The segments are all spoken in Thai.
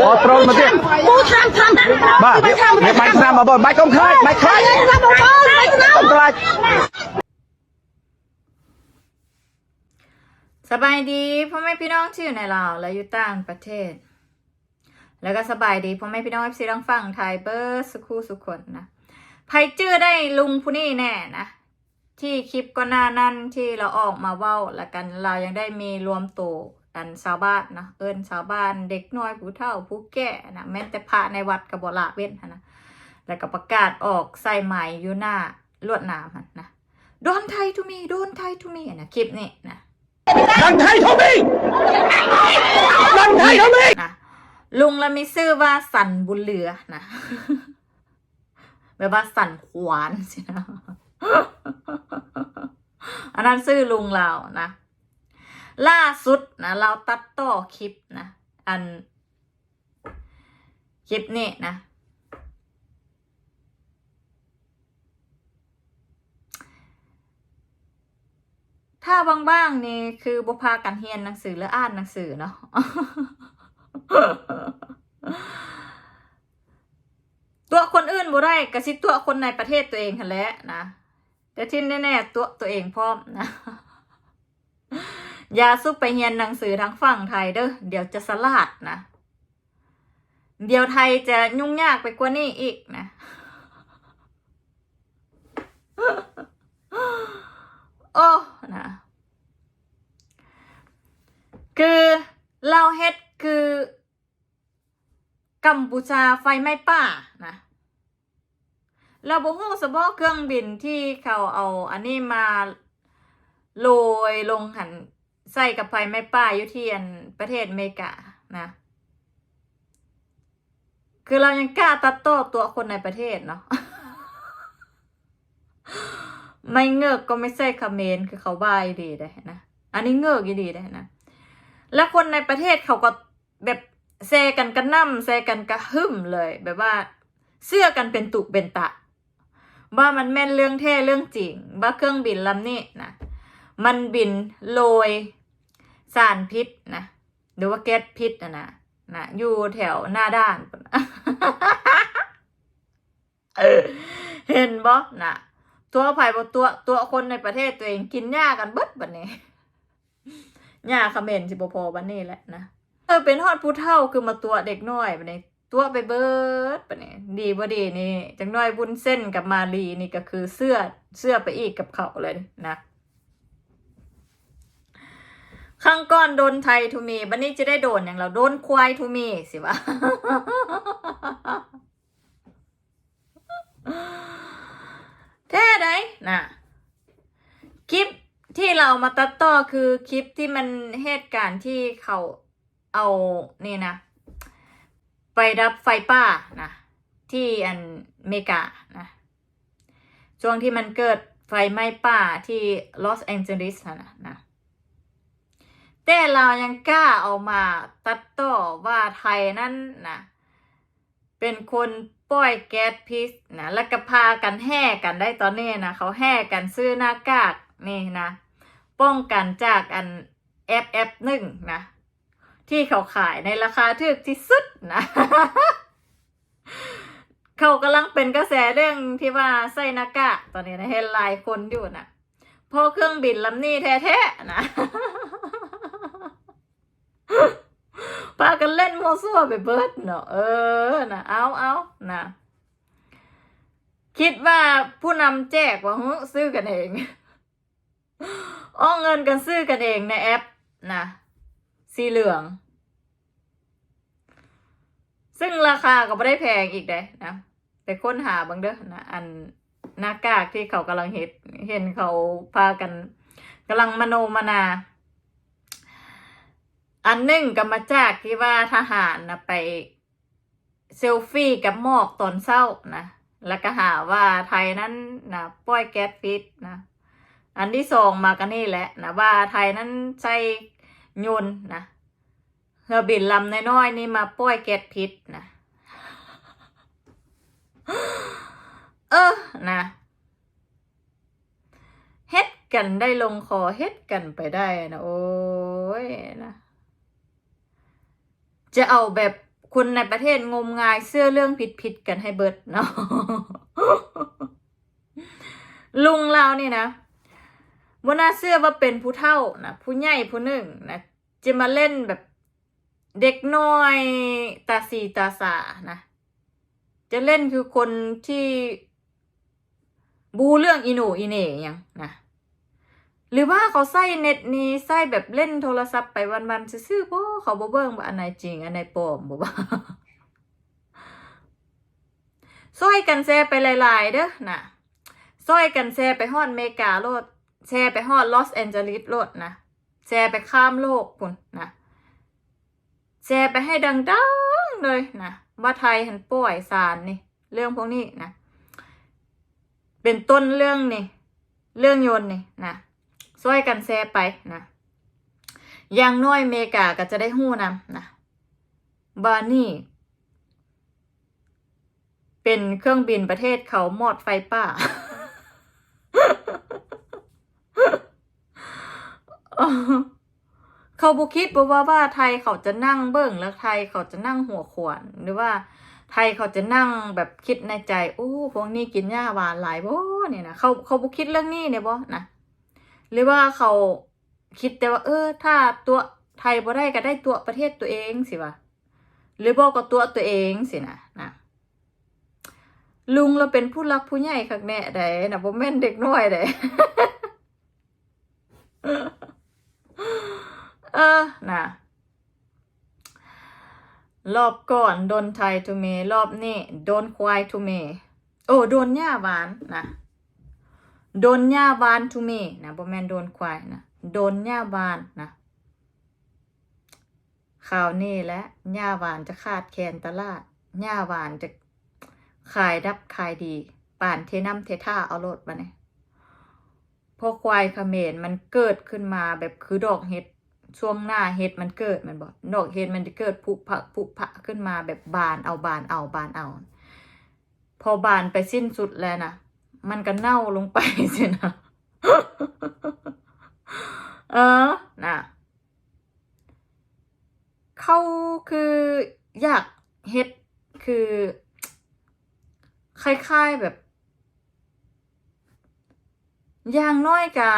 Ô, trôn mà tiền. กูทำทำ Bà, việc, việc mày làm mà bồi, mày không khai, mày khai. ทำบอกเขาไม่ทำ Không khai. สบายดีพ่อแม่พี่น้องที่อยู่ในลาวและอยู่ต่างประเทศ แล้วก็สบายดีพ่อแม่พี่น้องที่รังฟังไทยเบอร์สุคูสุขคนนะไพจื้อได้ลุงผู้นี้แน่นะที่คลิปก็หน้านั่นที่เราออกมาเว้าแล้วกันเรายังได้มีรวมตัว กันชาวบ้านนะเอิญชาวบ้านเด็กน้อยผู้เฒ่าผู้แก่นะแม้แต่พระในวัดกับบละเว้นหั้นนะแล้วก็ประกาศออกใส่ไหมอยู่หน้าลวดหนามหันนะโดนไทยทูมีโดนไทยทูมีนะคลิปนี้นะ Đằng thay thôi đi. Đằng thay thôi đi. นะลุงละมีชื่อว่าสันบุญเหลือนะแบบว่าสันขวานสินะอันนั้นชื่อลุงเรานะ ล่าสุดนะเราตัดต่อคลิปนะอัน คลิปนี้นะถ้าบ้างๆนี่คือบุพากันเฮียนหนังสือหรืออ่านหนังสือเนาะตัวคนอื่นบ่ได้กระซิบตัวคนในประเทศตัวเองหันแหละนะแต่ที่แน่ๆตัวตัวเองพร้อมนะ ย่าซุปไปเฮียนหนังสือทางฝั่งไทยเด้อเดี๋ยวจะสลาดนะ เดี๋ยวไทยจะยุ่งยากไปกว่านี้อีกนะ โอ้นะคือเราเฮ็ดคือกัมพูชาไฟไหม้ป่านะเราบ่ฮู้สบอเครื่องบินที่เขาเอาอันนี้มาโรยลงหัน ใส่กับไฟไม้ป่าอยู่ที่อันประเทศอเมริกานะ คือเรายังกล้าตัดต่อตัวคนในประเทศเนาะไม่เงือกก็ไม่ใช่คเขมรคือเขาบาอีดีได้นะ อันนี้เงือกอีดีได้นะ แล้วคนในประเทศเขาก็แบบแซกันกระน่ำแซกันกระหึ่มเลย แบบว่า เสื้อกันเป็นตุเป็นตะ ว่ามันแม่นเรื่องแท้เรื่องจริงว่าเครื่องบินลำนี้นะมันบินโรย สารพิษนะหรือว่าแก๊สพิษนะนะนะอยู่แถวหน้าด้านเห็นบ่นะตัวไผ่บ่ตัวตัวคนในประเทศตัวเองกินหญ้ากันเบิดบัดนี้หญ้าคอมเขมรสิบ่พอบัดนี้แหละนะเออเป็นฮอดผู้เฒ่าคือมาตัวเด็กน้อยบัดนี้ตัวไปเบิดบัดนี้ดีบ่ดีนี่จังน้อยบุญเส้นกับมาลีนี่ก็คือเสื้อเสื้อไปอีกกับเขาเลยนะ ข้างก้อนโดนไทยทูมีบัดนี้จะได้โดนอย่างเราโดนควายทูมีสิวะแท้ไดนะคลิปที่เรามาตัดต่อคือคลิปที่มันเหตุการณ์ที่เขาเอานี่นะ ไปรับไฟป่านะที่อันเมกานะช่วงที่มันเกิดไฟไหม้ป่าที่ลอสแองเจลิสนะนะ แต่เรายังกล้าเอามาตัดต่อว่าไทยนั่นนะเป็นคนปล่อยแก๊สพิษนะแล้วก็พากันแห่กันได้ตอนนี้นะเขาแห่กันซื้อหน้ากากนี่นะป้องกันจากอันแอปแอปหนึ่งนะที่เขาขายในราคาถูกที่สุดนะ เขากำลังเป็นกระแสเรื่องที่ว่าใส่หน้ากากตอนนี้นะเห็นหลายคนอยู่นะพราะเครื่องบินลำนี้แท้ๆนะ พา กันเล่นโมวซั่วไปเบิดเนาะเออนะเอาเอานะคิดว่าผู้นำแจกว่าซื้อกันเองอ้อเงินกันซื้อกันเองในแอปนะสีเหลือง ซึ่งราคาก็ไม่ได้แพงอีกเด้นะไปค้นหาบางเด้อนะอันหน้ากากที่เขากำลังเห็นเห็นเขาพากันกำลังมโนมนา อันหนึ่งก็มาจากที่ว่าทหารนะไปเซลฟี่กับหมอกตอนเศร้านะแล้วก็หาว่าไทยนั้นนะปล่อยแก๊สพิษนะอันที่สองมากันนี่แหละนะว่าไทยนั้นใช้ยนต์นะเรือบินลำน้อยๆนี่มาปล่อยแก๊สพิษนะเออนะเฮ็ดกันได้ลงคอเฮ็ดกันไปได้นะโอ้ยนะ จะเอาแบบคนในประเทศงมงายเสื้อเรื่องผิดๆกันให้เบิดเนาะลุงเรานี่นะว่าน่าเชื่อว่าเป็นผู้เฒ่านะผู้ใหญ่ผู้หนึ่งนะจะมาเล่นแบบเด็กน้อยตาสีตาสานะจะเล่นคือคนที่บูเรื่องอีหนอีเน่ยังนะ หรือว่าเขาใส่เน็ตนี้ใส่แบบเล่นโทรศัพท์ไปวันๆซื่อๆบ่เขาบ่เบิ่งว่าอันไหนจริงอันไหนปลอมบ่ว่าซอยกันแชร์ไปหลายๆเด้อนะซอยกันแชร์ไปฮอดเมกาโลดแชร์ไปฮอดลอสแอนเจลิสโลดนะแชร์ไปข้ามโลกพุ่นนะแชร์ไปให้ดังๆเลยนะว่าไทยหันป่วยสารนี่ เรื่องพวกนี้นะ เป็นต้นเรื่องนี่ เรื่องยนต์นี่นะ ช่วยกันแชร์ไปนะอย่างน้อยเมกาก็จะได้หู้นำนะบานี่ เป็นเครื่องบินประเทศเขาหมอดไฟป่าเขาบุคิดบ่ว่าว่าไทยเขาจะนั่งเบิ่งแล้วไทยเขาจะนั่งหัวขวานหรือว่าไทยเขาจะนั่งแบบคิดในใจโอ้พวกนี้กินหญ้าหวานหลายบ่เนี่ยนะเขาเขาบุคิดเรื่องนี้เนี่ยบ่นะ หรือว่าเขาคิดแต่ว่า เออ ถ้าตัวไทยบ่ได้ก็ได้ตัวประเทศตัวเองสิวะหรือบ่ก็ตัวตัวเองสินะนะลุงเราเป็นผู้รักผู้ใหญ่คักแน่ได้นะบ่แม่นเด็กน้อยได้เออนะรอบก่อนโดนไทยทูเมรอบนี้โดนควายทูเมโอ้โดนหญ้าหวานนะ โดนหญ้าหวานทูเมนะบ่แมนโดนควายนะโดนหญ้าหวานนะข่าวนี้และหญ้าหวานจะขาดแคลนตลาดหญ้าหวานจะขายดับขายดี ป่านเทน้ำเทท่าเอาโลดมาเนี่ยพอควายเขมรมันเกิดขึ้นมาแบบคือดอกเห็ดช่วงหน้าเห็ดมันเกิดมันบอกดอกเห็ดมันจะเกิดผุผะผุผะขึ้นมาแบบบานเอาบานเอาบานเอา พอบานไปสิ้นสุดแล้วนะ มันก็เน่าลงไปสินะ เออนะเขาคืออยากเฮ็ดคือคล้ายๆแบบ อย่างน้อยกะ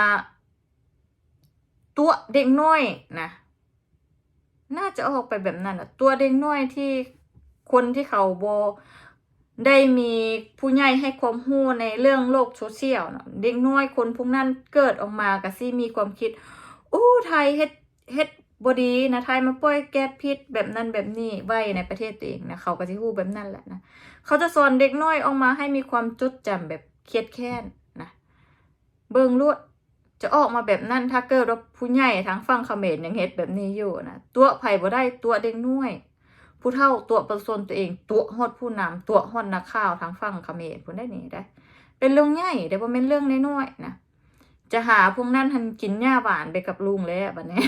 ตัวเด็กน้อยนะน่าจะออกไปแบบนั้นอะตัวเด็กน้อยที่คนที่เขาโบ ได้มีผู้ใหญ่ให้ความรู้ในเรื่องโลกโซเชียลเนาะเด็กน้อยคนพวกนั้นเกิดออกมากะซี่มีความคิดอู้ไทยเฮ็ดเฮ็ดบดีนะไทยมาปล่อยแก๊สพิษแบบนั้นแบบนี้ไว้ในประเทศตัวเองนะเขาก็จะรู้แบบนั้นแหละนะเขาจะสอนเด็กน้อยออกมาให้มีความจดจำแบบเครียดแค้นนะเบิ่งลวดจะออกมาแบบนั้นถ้าเกิดว่าผู้ใหญ่ทางฝั่งเขมรยังเฮ็ดแบบนี้อยู่นะตัวไผบ่ได้ตัวเด็กน้อย ผู้เท่าตัวประสนตัวเองตัวฮอดผู้นำตัวฮอดนักข่าวทางฝั่งเขมรพุ่นได้นี่ได้ เป็นเรื่องใหญ่แต่บ่แม่นเรื่องน้อยๆนะจะหาพวกนั้นทันกินหญ้าหวานไปกับลุงเลยอะบัดนี้